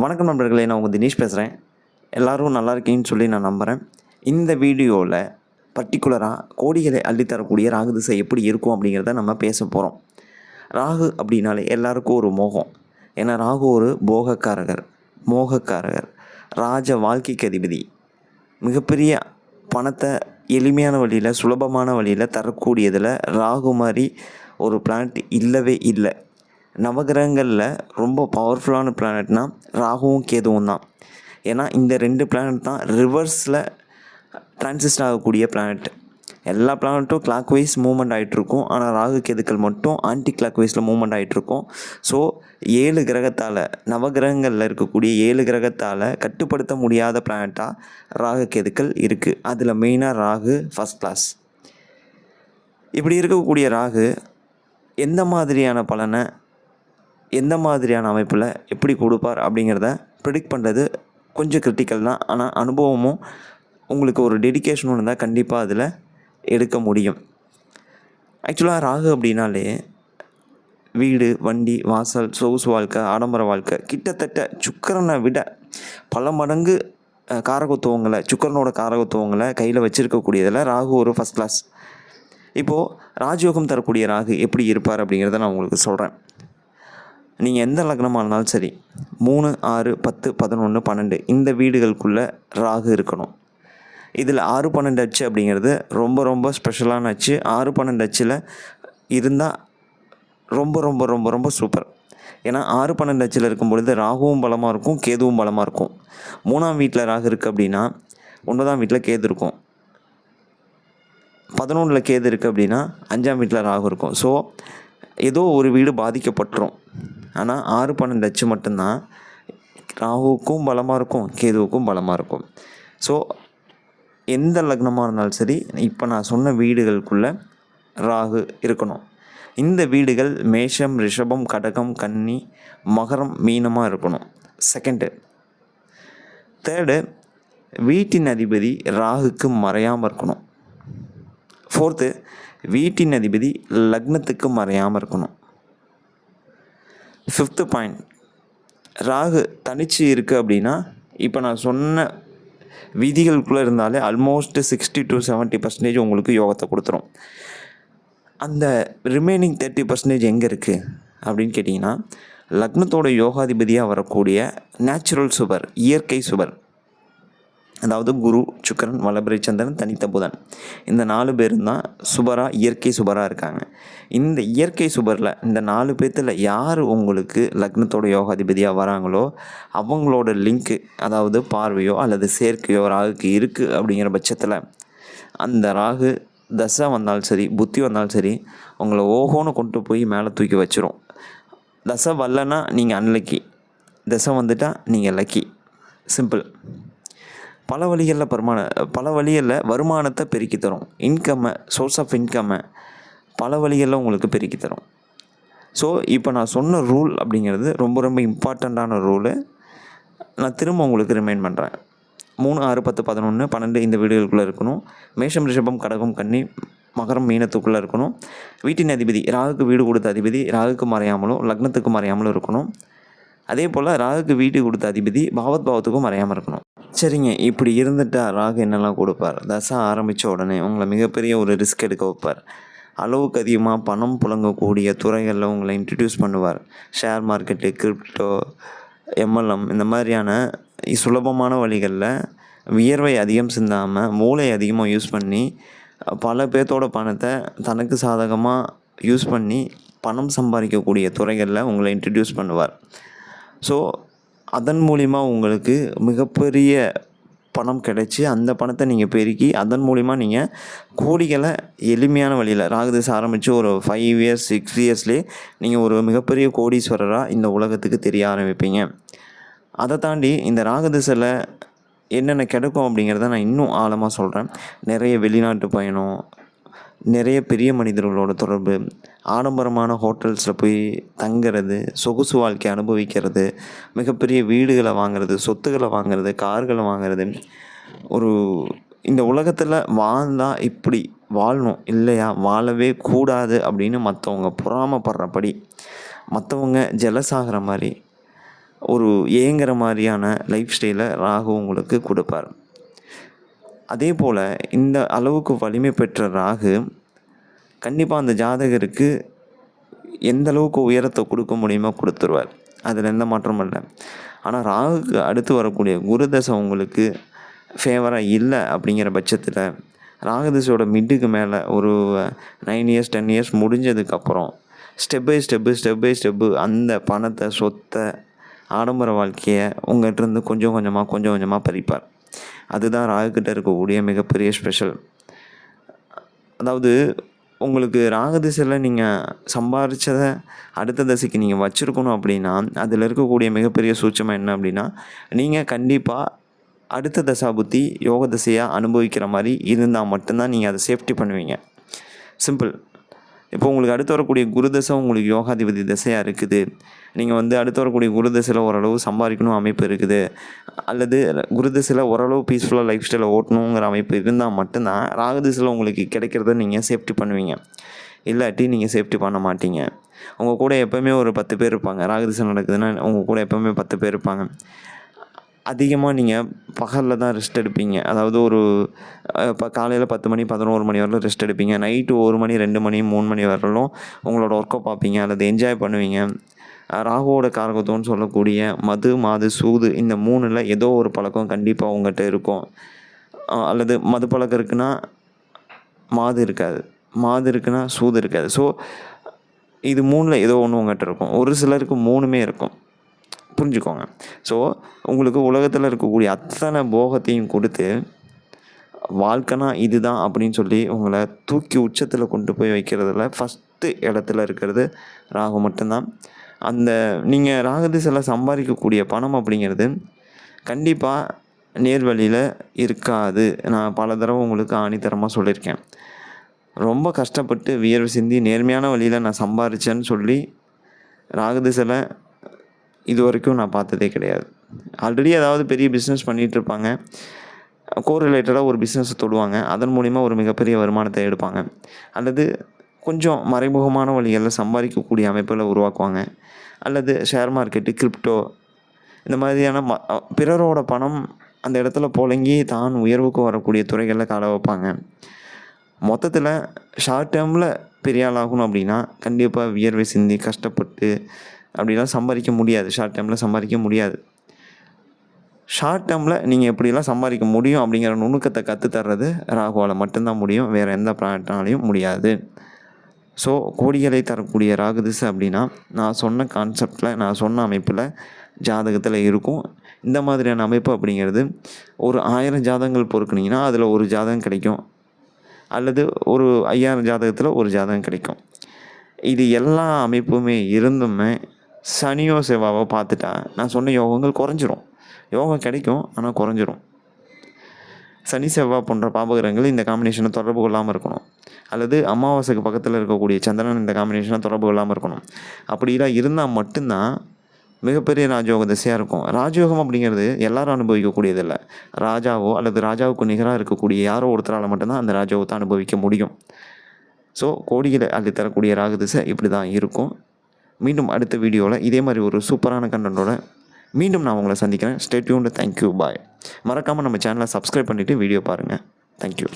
வணக்கம் நண்பர்களே நான் உங்கள் தினேஷ் பேசுகிறேன். எல்லோரும் நல்லா இருக்கீங்கன்னு சொல்லி நான் நம்புகிறேன். இந்த வீடியோவில் பர்டிகுலராக கோடிகளை அள்ளித்தரக்கூடிய ராகு திசை எப்படி இருக்கும் அப்படிங்கிறத நம்ம பேச போகிறோம். ராகு அப்படின்னாலே எல்லாருக்கும் ஒரு மோகம். ஏன்னா ராகு ஒரு போகக்காரகர் மோகக்காரகர் ராஜ வாழ்க்கைக்கு அதிபதி. மிகப்பெரிய பணத்தை எளிமையான வழியில் சுலபமான வழியில் தரக்கூடியதில் ராகு மாதிரி ஒரு பிளானட் இல்லவே இல்லை. நவகிரகங்களில் ரொம்ப பவர்ஃபுல்லான பிளானட்னா ராகுவும் கேதுவும் தான். ஏன்னா இந்த ரெண்டு பிளானட் தான் ரிவர்ஸில் டிரான்சிஸ்ட் ஆகக்கூடிய பிளானட் எல்லா பிளானட்டும் கிளாக் வைஸ் மூவ்மெண்ட் ஆகிட்ருக்கும் ஆனால் ராகு கேதுக்கள் மட்டும் ஆன்டி கிளாக் வைஸில் மூவ்மெண்ட் ஆகிட்ருக்கும் ஸோ ஏழு கிரகத்தால் நவகிரகங்களில் இருக்கக்கூடிய ஏழு கிரகத்தால் கட்டுப்படுத்த முடியாத பிளானட்டாக ராகு கேதுக்கள் இருக்குது அதில் மெயினாக ராகு ஃபஸ்ட் கிளாஸ் இப்படி இருக்கக்கூடிய ராகு எந்த மாதிரியான பலனை எந்த மாதிரியான அமைப்பில் எப்படி கொடுப்பார் அப்படிங்கிறத ப்ரிடிக்ட் பண்ணுறது கொஞ்சம் கிரிட்டிக்கல் தான். ஆனால் அனுபவமும் உங்களுக்கு ஒரு டெடிக்கேஷனும் இருந்தால் கண்டிப்பாக அதில் எடுக்க முடியும். ஆக்சுவலாக ராகு அப்படின்னாலே வீடு வண்டி வாசல் சொகுசு வாழ்க்கை ஆடம்பர வாழ்க்கை கிட்டத்தட்ட சுக்கரனை விட பல மடங்கு காரகத்துவங்களை சுக்கரனோட காரகத்துவங்களை கையில் வச்சுருக்கக்கூடியதில் ராகு ஒரு ஃபஸ்ட் கிளாஸ் இப்போது ராஜயோகம் தரக்கூடிய ராகு எப்படி இருப்பார் அப்படிங்கிறத நான் உங்களுக்கு சொல்கிறேன் நீங்கள் எந்த லக்னமாக இருந்தாலும் சரி மூணு ஆறு பத்து பதினொன்று பன்னெண்டு இந்த வீடுகளுக்குள்ளே ராகு இருக்கணும். இதில் ஆறு பன்னெண்டு அச்சு அப்படிங்கிறது ரொம்ப ரொம்ப ஸ்பெஷலான அச்சு. ஆறு பன்னெண்டு அச்சில் இருந்தால் ரொம்ப ரொம்ப ரொம்ப ரொம்ப சூப்பர் ஏன்னா ஆறு பன்னெண்டு அச்சில் இருக்கும் பொழுது ராகுவும் பலமாக இருக்கும் கேதுவும் பலமாக இருக்கும். மூணாம் வீட்டில் ராகு இருக்குது அப்படின்னா ஒன்பதாம் வீட்டில் கேது இருக்கும். பதினொன்றில் கேது இருக்குது அப்படின்னா அஞ்சாம் வீட்டில் ராகு இருக்கும். ஸோ ஏதோ ஒரு வீடு பாதிக்கப்பட்டுரும். ஆனால் ஆறு பன்னெண்டு அச்சு மட்டும்தான். ராகுவுக்கும் பலமாக இருக்கும் கேதுவுக்கும் பலமாக இருக்கும். ஸோ எந்த லக்னமாக இருந்தாலும் சரி இப்போ நான் சொன்ன வீடுகளுக்குள்ளே ராகு இருக்கணும். இந்த வீடுகள் மேஷம் ரிஷபம் கடகம் கன்னி மகரம் மீனமாக இருக்கணும். செகண்டு தேர்டு வீட்டின் அதிபதி ராகுக்கு மறையாமல் இருக்கணும். ஃபோர்த்து வீட்டின் அதிபதி லக்னத்துக்கு மறையாமல் இருக்கணும். ஃபிஃப்த்து பாயிண்ட் ராகு தனிச்சு இருக்குது அப்படின்னா இப்போ நான் சொன்ன விதிகளுக்குள்ளே இருந்தாலே almost sixty to seventy percentage உங்களுக்கு யோகத்தை கொடுத்துரும். அந்த ரிமைனிங் தேர்ட்டி பர்சன்டேஜ் எங்கே இருக்குது அப்படின்னு கேட்டிங்கன்னா லக்னத்தோட யோகாதிபதியாக வரக்கூடிய நேச்சுரல் சுவர் இயற்கை சுவர். அதாவது குரு சுக்கரன் வளபிரை சந்திரன் தனித்த புதன். இந்த நாலு பேரும் தான் சுபராக இயற்கை சுபராக இருக்காங்க. இந்த இயற்கை சுபரில் இந்த நாலு பேர்த்தில் யார் உங்களுக்கு லக்னத்தோட யோகாதிபதியாக வராங்களோ அவங்களோட லிங்க்கு அதாவது பார்வையோ அல்லது சேர்க்கையோ ராகுக்கு இருக்குது அப்படிங்கிற பட்சத்தில் அந்த ராகு தசை வந்தாலும் சரி புத்தி வந்தாலும் சரி உங்களை ஓஹோன்னு கொண்டு போய் மேலே தூக்கி வச்சிரும். தசை வரலன்னா நீங்கள் அன்லக்கி தசை வந்துட்டால் நீங்கள் லக்கி சிம்பிள் பல வழிகளில் பருமான பல வழிகளில் வருமானத்தை பெருக்கி தரும். இன்கம்மை சோர்ஸ் ஆஃப் இன்கம்மை பல வழிகளில் உங்களுக்கு பெருக்கி தரும். ஸோ இப்போ நான் சொன்ன ரூல் அப்படிங்கிறது ரொம்ப ரொம்ப இம்பார்ட்டண்ட்டான ரூலு நான் திரும்ப உங்களுக்கு ரிமைண்ட் பண்ணுறேன் மூணு ஆறு பத்து பதினொன்று பன்னெண்டு இந்த வீடுகளுக்குள்ளே இருக்கணும். மேஷம் ரிஷபம் கடகம் கன்னி மகரம் மீனத்துக்குள்ளே இருக்கணும். வீட்டின் அதிபதி ராகுக்கு வீடு கொடுத்த அதிபதி ராகுக்கு மறையாமலும் லக்னத்துக்கு மறையாமலும் இருக்கணும். அதே போல் ராகுக்கு வீடு கொடுத்த அதிபதி பாவத் பாவத்துக்கும் மறையாமல் இருக்கணும். சரிங்க இப்படி இருந்துட்டால் ராகு என்னெல்லாம் கொடுப்பார்? தசை ஆரம்பித்த உடனே உங்களை மிகப்பெரிய ஒரு ரிஸ்க் எடுக்க வைப்பார். அளவுக்கு அதிகமாக பணம் புழங்கக்கூடிய துறைகளில் உங்களை இன்ட்ரடியூஸ் பண்ணுவார். ஷேர் மார்க்கெட்டு கிரிப்டோ எம்எல்எம் இந்த மாதிரியான சுலபமான வழிகளில் வியர்வை அதிகம் சிந்தாமல் மூளை அதிகமாக யூஸ் பண்ணி பல பேர்த்தோட பணத்தை தனக்கு சாதகமாக யூஸ் பண்ணி பணம் சம்பாதிக்கக்கூடிய துறைகளில் உங்களை இன்ட்ரடியூஸ் பண்ணுவார். ஸோ அதன் மூலிமா உங்களுக்கு மிகப்பெரிய பணம் கிடைச்சி அந்த பணத்தை நீங்கள் பெருக்கி அதன் மூலிமா நீங்கள் கோடிகளை எளிமையான வழியில் ராகுதேசம் ஆரம்பித்து ஒரு ஃபைவ் இயர்ஸ் சிக்ஸ் இயர்ஸ்லேயே நீங்கள் ஒரு மிகப்பெரிய கோடீஸ்வரராக இந்த உலகத்துக்கு தெரிய ஆரம்பிப்பீங்க. அதை தாண்டி இந்த ராகதிசையில் என்னென்ன கிடைக்கும் அப்படிங்கிறத நான் இன்னும் ஆழமாக சொல்கிறேன் நிறைய வெளிநாட்டு பயணம் நிறைய பெரிய மனிதர்களோட தொடர்பு ஆடம்பரமான ஹோட்டல்ஸில் போய் தங்குறது சொகுசு வாழ்க்கை அனுபவிக்கிறது மிகப்பெரிய வீடுகளை வாங்குறது சொத்துக்களை வாங்குறது கார்களை வாங்கிறது. ஒரு இந்த உலகத்தில் வாழ்ந்தால் இப்படி வாழணும் இல்லையா? வாழவே கூடாது அப்படின்னு மற்றவங்க பொறாமப்படுறபடி மற்றவங்க ஜெலஸ் ஆகிற மாதிரி ஒரு ஏங்குற மாதிரியான லைஃப் ஸ்டைலை ராகு உங்களுக்கு கொடுப்பார். அதே போல் இந்த அளவுக்கு வலிமை பெற்ற ராகு கண்டிப்பாக அந்த ஜாதகருக்கு எந்த அளவுக்கு உயரத்தை கொடுக்க முடியுமோ கொடுத்துருவார். அதில் எந்த மாற்றமும் இல்லை. ஆனால் ராகுக்கு அடுத்து வரக்கூடிய குருதசை உங்களுக்கு ஃபேவராக இல்லை அப்படிங்கிற பட்சத்தில் ராகுதசையோட மிட்டுக்கு மேலே ஒரு நைன் இயர்ஸ் டென் இயர்ஸ் முடிஞ்சதுக்கப்புறம் step by step step by step அந்த பணத்தை சொத்தை ஆடம்பர வாழ்க்கையை உங்கள்கிட்ட இருந்து கொஞ்சம் கொஞ்சமாக கொஞ்சம் கொஞ்சமாக பறிப்பார் அதுதான் ராகுக்கிட்ட இருக்கக்கூடிய மிகப்பெரிய ஸ்பெஷல் அதாவது உங்களுக்கு ராகதிசையில் நீங்கள் சம்பாரித்ததை அடுத்த தசைக்கு நீங்கள் வச்சுருக்கணும் அப்படின்னா அதில் இருக்கக்கூடிய மிகப்பெரிய சூட்சமாக என்ன அப்படின்னா நீங்கள் கண்டிப்பாக அடுத்த தசா புத்தி யோக தசையாக அனுபவிக்கிற மாதிரி இருந்தால் மட்டும்தான் நீங்கள் அதை சேஃப்டி பண்ணுவீங்க. சிம்பிள் இப்போ உங்களுக்கு அடுத்து வரக்கூடிய குரு தசை உங்களுக்கு யோகாதிபதி தசையாக இருக்குது. நீங்கள் வந்து அடுத்து வரக்கூடிய குரு தசையில் ஓரளவு சம்பாதிக்கணும் அமைப்பு இருக்குது. அல்லது குரு தசையில் ஓரளவு பீஸ்ஃபுல்லாக லைஃப் ஸ்டைலை ஓட்டணுங்கிற அமைப்பு இருந்தால் மட்டும்தான் ராகு திசையில் உங்களுக்கு கிடைக்கிறத நீங்கள் சேஃப்டி பண்ணுவீங்க. இல்லாட்டி நீங்கள் சேஃப்டி பண்ண மாட்டீங்க. உங்கள் கூட எப்போவுமே ஒரு பத்து பேர் இருப்பாங்க. ராகு திசை நடக்குதுன்னா உங்கள் கூட எப்போவுமே பத்து பேர் இருப்பாங்க. அதிகமாக நீங்கள் பகலில் தான் ரெஸ்ட் எடுப்பீங்க. அதாவது ஒரு இப்போ காலையில் பத்து மணி பதினோரு மணி வரலும் ரெஸ்ட் எடுப்பீங்க. நைட்டு ஒரு மணி ரெண்டு மணி மூணு மணி வரலும் உங்களோட ஒர்க்கை பார்ப்பீங்க. அல்லது என்ஜாய் பண்ணுவீங்க. ராகுவோட காரகத்துவம்னு சொல்லக்கூடிய மது மாது சூது இந்த மூணில் ஏதோ ஒரு பழக்கம் கண்டிப்பாக உங்கள்கிட்ட இருக்கும். அல்லது மது பழக்கம் இருக்குன்னா மாது இருக்காது. மாது இருக்குன்னா சூது இருக்காது. ஸோ இது மூணில் ஏதோ ஒன்று உங்கள்கிட்ட இருக்கும். ஒரு சிலருக்கு மூணுமே இருக்கும். புரிஞ்சுக்கோங்க. ஸோ உங்களுக்கு உலகத்தில் இருக்கக்கூடிய அத்தனை போகத்தையும் கொடுத்து வாழ்க்கைனா இதுதான் அப்படின்னு சொல்லி உங்களை தூக்கி உச்சத்தில் கொண்டு போய் வைக்கிறதுல ஃபஸ்ட்டு இடத்துல இருக்கிறது ராகு மட்டும்தான். அந்த நீங்கள் ராகதிசையில் சம்பாதிக்கக்கூடிய பணம் அப்படிங்கிறது கண்டிப்பாக நேர்வழியில் இருக்காது. நான் பல தடவை உங்களுக்கு ஆணித்தரமாக சொல்லியிருக்கேன். ரொம்ப கஷ்டப்பட்டு வியர்வை சிந்தி நேர்மையான வழியில் நான் சம்பாரித்தேன்னு சொல்லி ராகதிசையில் இது வரைக்கும் நான் பார்த்ததே கிடையாது. ஆல்ரெடி ஏதாவது பெரிய பிஸ்னஸ் பண்ணிகிட்ருப்பாங்க கோர் ரிலேட்டடாக ஒரு பிஸ்னஸை தொடுவாங்க. அதன் மூலிமா ஒரு மிகப்பெரிய வருமானத்தை எடுப்பாங்க. அல்லது கொஞ்சம் மறைமுகமான வழிகளில் சம்பாதிக்கக்கூடிய அமைப்புகளை உருவாக்குவாங்க. அல்லது ஷேர் மார்க்கெட்டு கிரிப்டோ இந்த மாதிரியான ம பிறரோட பணம் அந்த இடத்துல புழங்கி தான் உயர்வுக்கு வரக்கூடிய துறைகளில் கால வைப்பாங்க. மொத்தத்தில் ஷார்ட் டேர்மில் பெரிய ஆள் ஆகணும் அப்படின்னா கண்டிப்பாக வியர்வை சிந்தி கஷ்டப்பட்டு அப்படிலாம் சம்பாதிக்க முடியாது. ஷார்ட் டைமில் சம்பாதிக்க முடியாது. ஷார்ட் டேர்மில் நீங்கள் எப்படிலாம் சம்பாதிக்க முடியும் அப்படிங்கிற நுணுக்கத்தை கற்றுத்தர்றது ராகுவால் மட்டும்தான் முடியும். வேறு எந்த பிளானட்னாலையும் முடியாது. ஸோ கோடிகளை தரக்கூடிய ராகு திசை அப்படின்னா நான் சொன்ன கான்செப்டில் நான் சொன்ன அமைப்பில் ஜாதகத்தில் இருக்கும். இந்த மாதிரியான அமைப்பு அப்படிங்கிறது ஒரு ஆயிரம் ஜாதகங்கள் பொறுக்குனீங்கன்னா அதில் ஒரு ஜாதகம் கிடைக்கும். அல்லது ஒரு ஐயாயிரம் ஜாதகத்தில் ஒரு ஜாதகம் கிடைக்கும். இது எல்லா அமைப்புமே இருந்துமே சனியோ செவ்வாவோ பார்த்துட்டா நான் சொன்ன யோகங்கள் குறைஞ்சிரும். யோகம் கிடைக்கும் ஆனால் குறைஞ்சிரும். சனி செவ்வாய் போன்ற பாபகிரகங்கள் இந்த காம்பினேஷனை தொடர்பு கொள்ளாமல் இருக்கணும். அல்லது அமாவாசைக்கு பக்கத்தில் இருக்கக்கூடிய சந்திரன் இந்த காம்பினேஷனை தொடர்பு கொள்ளாமல் இருக்கணும். அப்படிலாம் இருந்தால் மட்டும்தான் மிகப்பெரிய ராஜயோக திசையாக இருக்கும். ராஜயோகம் அப்படிங்கிறது எல்லாரும் அனுபவிக்கக்கூடியதில்லை. ராஜாவோ அல்லது ராஜாவுக்கு நிகராக இருக்கக்கூடிய யாரோ ஒருத்தரால் மட்டும்தான் அந்த ராஜயோகத்தை அனுபவிக்க முடியும். ஸோ கோடிகளை அள்ளி தரக்கூடிய ராகு திசை இப்படி தான் இருக்கும். மீண்டும் அடுத்த வீடியோவில் இதே மாதிரி ஒரு சூப்பரான கண்டென்ட்டோட மீண்டும் நான் உங்களை சந்திக்கிறேன். ஸ்டேட்யூன் தேங்க்யூ பாய் மறக்காமல் நம்ம சேனலை சப்ஸ்கிரைப் பண்ணிவிட்டு வீடியோ பாருங்கள் தேங்க்யூ